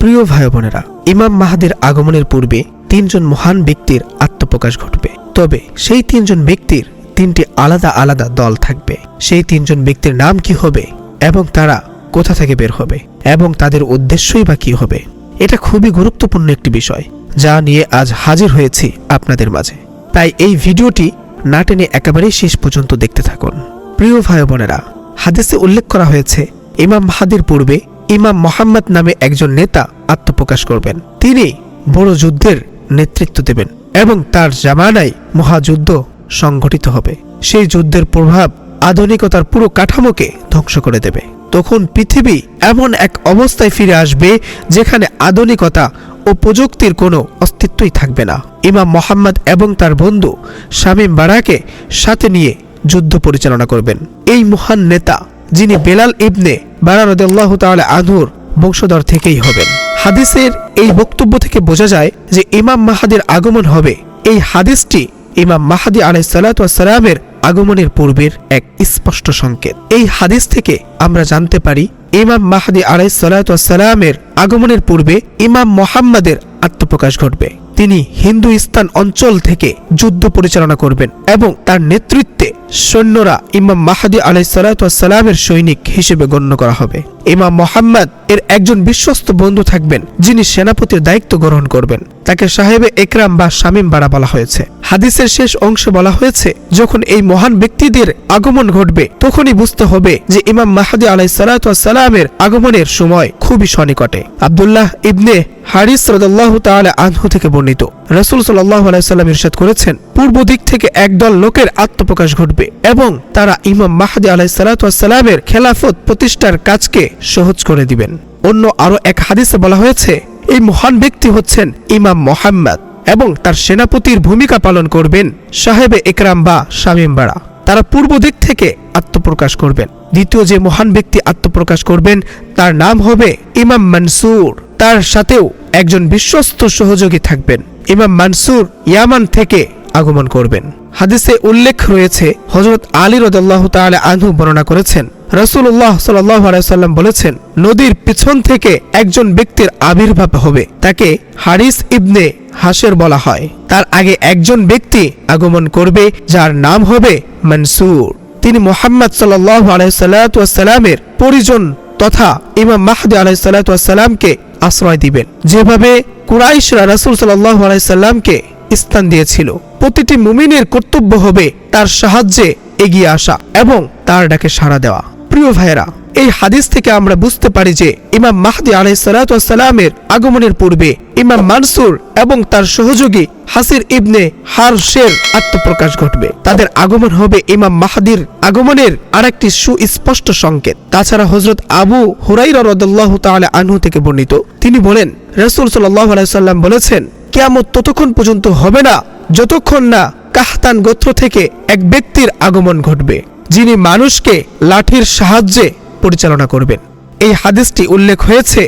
প্রিয় ভাই বোনেরা, ইমাম মাহাদের আগমনের পূর্বে তিনজন মহান ব্যক্তির আত্মপ্রকাশ ঘটবে। তবে সেই তিনজন ব্যক্তির তিনটি আলাদা আলাদা দল থাকবে। সেই তিনজন ব্যক্তির নাম কি হবে এবং তারা কোথা থেকে বের হবে এবং তাদের উদ্দেশ্যই বা কি হবে, এটা খুবই গুরুত্বপূর্ণ একটি বিষয় যা নিয়ে আজ হাজির হয়েছি আপনাদের মাঝে। তাই এই ভিডিওটি না টেনে একেবারেই শেষ পর্যন্ত দেখতে থাকুন। প্রিয় ভাই বোনেরা, হাদিসে উল্লেখ করা হয়েছে, ইমাম মাহাদের পূর্বে ইমাম মোহাম্মদ নামে একজন নেতা আত্মপ্রকাশ করবেন। তিনি বড় যুদ্ধের নেতৃত্ব দেবেন এবং তার জামানায় মহাযুদ্ধ সংঘটিত হবে। সেই যুদ্ধের প্রভাব আধুনিকতার পুরো কাঠামোকে ধ্বংস করে দেবে। তখন পৃথিবী এমন এক অবস্থায় ফিরে আসবে যেখানে আধুনিকতা ও প্রযুক্তির কোনো অস্তিত্বই থাকবে না। ইমাম মোহাম্মদ এবং তার বন্ধু শামীম বারাকে সাথে নিয়ে যুদ্ধ পরিচালনা করবেন। এই মহান নেতা, যিনি বেলাল ইবনে বারারদাল্লাহ তাআলা আনহুর বংশধর থেকেই হবেন। হাদিসের এই বক্তব্য থেকে বোঝা যায় যে ইমাম মাহাদির আগমন হবে। এই হাদিসটি ইমাম মাহাদি আলাইসাল্লামের আগমনের পূর্বের এক স্পষ্ট সংকেত। এই হাদিস থেকে আমরা জানতে পারি, ইমাম মাহাদি আলাইসাল্লামের আগমনের পূর্বে ইমাম মোহাম্মদের আত্মপ্রকাশ ঘটবে। তিনি হিন্দুস্তান অঞ্চল থেকে যুদ্ধ পরিচালনা করবেন এবং তার নেতৃত্বে সৈন্যরা ইমাম মাহাদি আলাইসালামের সৈনিক হিসেবে গণ্য করা হবে। ইমাম মোহাম্মদ এর একজন বিশ্বস্ত বন্ধু থাকবেন, যিনি সেনাপতির দায়িত্ব গ্রহণ করবেন। তাকে সাহেবে একরাম বা শামীম বাড়া বলা হয়েছে। হাদিসের শেষ অংশে বলা হয়েছে, যখন এই মহান ব্যক্তিদের আগমন ঘটবে, তখনই বুঝতে হবে যে ইমাম মাহাদি আলাইসাল্লামের আগমনের সময় খুবই সনিকটে আবদুল্লাহ ইবনে হারিস রদাল্লাহ তাআলা আনহু থেকে বর্ণিত। রসুল সাল্লাল্লাহু আলাইহি সাল্লাম ইরশাদ করেছেন, পূর্ব দিক থেকে একদল লোকের আত্মপ্রকাশ ঘটবে এবং তারা ইমাম মাহদি আলাইসাল্লামের খেলাফত প্রতিষ্ঠার কাজকে সহজ করে দিবেন। অন্য আরও এক হাদিসে বলা হয়েছে, এই মহান ব্যক্তি হচ্ছেন ইমাম মোহাম্মদ। এবং তার সেনাপতির ভূমিকা পালন করবেন সাহেবে একরাম বা শামীম বাড়া তারা পূর্ব দিক থেকে আত্মপ্রকাশ করবেন। দ্বিতীয় যে মহান ব্যক্তি আত্মপ্রকাশ করবেন, তার নাম হবে ইমাম মনসুর। তার সাথেও একজন বিশ্বস্ত সহযোগী থাকবেন। ইমাম মানসুর ইয়ামান থেকে আগমন করবেন। হাদিসে উল্লেখ রয়েছে হজরত আলী রদাল্লাহ তাআলা আনহু বর্ণনা করেছেন রসুল্লাহ সাল্লাহ আলাইসাল্লাম বলেছেন, নদীর পিছন থেকে একজন ব্যক্তির আবির্ভাব হবে, তাকে হারিস ইবনে হাসের বলা হয়। তার আগে একজন ব্যক্তি আগমন করবে, যার নাম হবে মনসুর। তিনি মোহাম্মদ সাল্লাহ আলাইসাল্লামের পরিজন তথা ইমাম মাহদি আলাইসাল্লামকে আশ্রয় দিবেন। যেভাবে কুরাইশরা রাসুল সাল্লাহ আলাইসাল্লামকে স্থান দিয়েছিল, প্রতিটি মুমিনের কর্তব্য হবে তার সাহায্যে এগিয়ে আসা এবং তার ডাকে সাড়া দেওয়া। প্রিয় ভাইয়েরা, এই হাদিস থেকে আমরা বুঝতে পারি যে ইমাম মাহদি আলাইসালামের আগমনের পূর্বে ইমাম মানসুর এবং তার সহযোগী হাসির ইবনে হারশের আত্মপ্রকাশ ঘটবে। তাদের আগমন হবে ইমাম মাহাদির আগমনের আরেকটি সুস্পষ্ট সংকেত। তাছাড়া হজরত আবু হুরাই রদুল্লাহ তাআলা আনহু থেকে বর্ণিত। তিনি বলেন, রসুল সাল্লাহ আলাইসাল্লাম বলেছেন, কেয়ামত ততক্ষণ পর্যন্ত হবে না, যতক্ষণ না কাহতান গোত্র থেকে এক ব্যক্তির আগমন ঘটবে। যিনি মানুষকে লাঠির সাহায্যে পরিচালনা করবেন। এই হাদিসটি উল্লেখ হয়েছে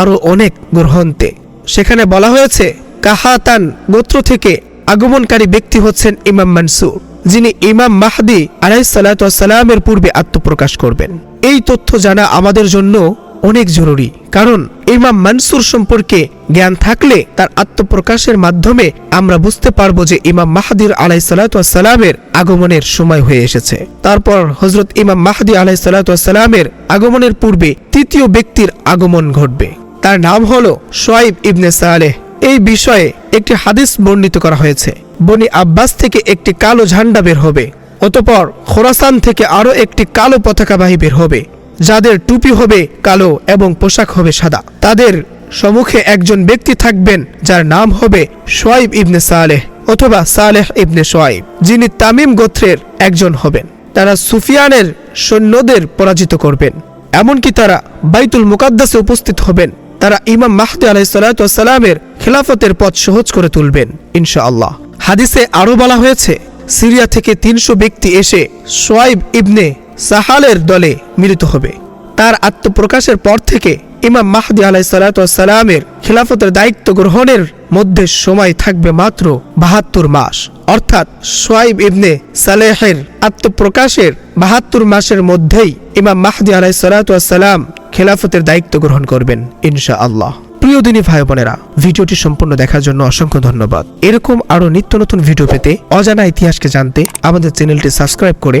আরও অনেক গ্রহন্তে সেখানে বলা হয়েছে, কাহাতান গোত্র থেকে আগমনকারী ব্যক্তি হচ্ছেন ইমাম মানসুর, যিনি ইমাম মাহদি সাল্লামের পূর্বে আত্মপ্রকাশ করবেন। এই তথ্য জানা আমাদের জন্য অনেক জরুরি। কারণ ইমাম মানসুর সম্পর্কে জ্ঞান থাকলে তার আত্মপ্রকাশের মাধ্যমে আমরা বুঝতে পারব যে ইমাম মাহাদির আলাইসাল্লামের আগমনের সময় হয়ে এসেছে। তারপর হজরত ইমাম মাহাদি আলাইসাল্লামের আগমনের পূর্বে তৃতীয় ব্যক্তির আগমন ঘটবে। তার নাম হল সোয়াইব ইবনে সালেহ। এই বিষয়ে একটি হাদিস বর্ণিত করা হয়েছে। বনি আব্বাস থেকে একটি কালো ঝান্ডা বের হবে, অতপর খোরাসান থেকে আরও একটি কালো পতাকাবাহী বের হবে। যাদের টুপি হবে কালো এবং পোশাক হবে সাদা। তাদের সম্মুখে একজন ব্যক্তি থাকবেন যার নাম হবে সোয়াইব ইবনে সালেহ অথবা সালেহ ইবনে সোয়াইব, যিনি তামিম গোত্রের একজন হবেন। তারা সুফিয়ানের সৈন্যদের পরাজিত করবেন। এমনকি তারা বাইতুল মুকাদ্দাসে উপস্থিত হবেন। তারা ইমাম মাহদি আলাইসাল্লামের খেলাফতের পথ সহজ করে তুলবেন, ইনশাআল্লাহ। হাদিসে আরও বলা হয়েছে, সিরিয়া থেকে তিনশো ব্যক্তি এসে সোয়াইব ইবনে সাহালের দলে মিলিত হবে। তার আত্মপ্রকাশের পর থেকে ইমাম মাহদি আলাইসাল্লামের খিলাফতের দায়িত্ব গ্রহণের মধ্যে সময় থাকবে মাত্র বাহাত্তর মাস। অর্থাৎ সোয়াইব ইবনে সালেহের আত্মপ্রকাশের বাহাত্তর মাসের মধ্যেই ইমাম মাহদি আলাইসাল্লাম খেলাফতের দায়িত্ব গ্রহণ করবেন ইনশা আল্লাহ প্রিয় দিনী ভাই বোনেরা ভিডিওটি সম্পূর্ণ দেখার জন্য অসংখ্য ধন্যবাদ। এরকম আরও নিত্য নতুন ভিডিও পেতে অজানা ইতিহাসকে জানতে আমাদের চ্যানেলটি সাবস্ক্রাইব করে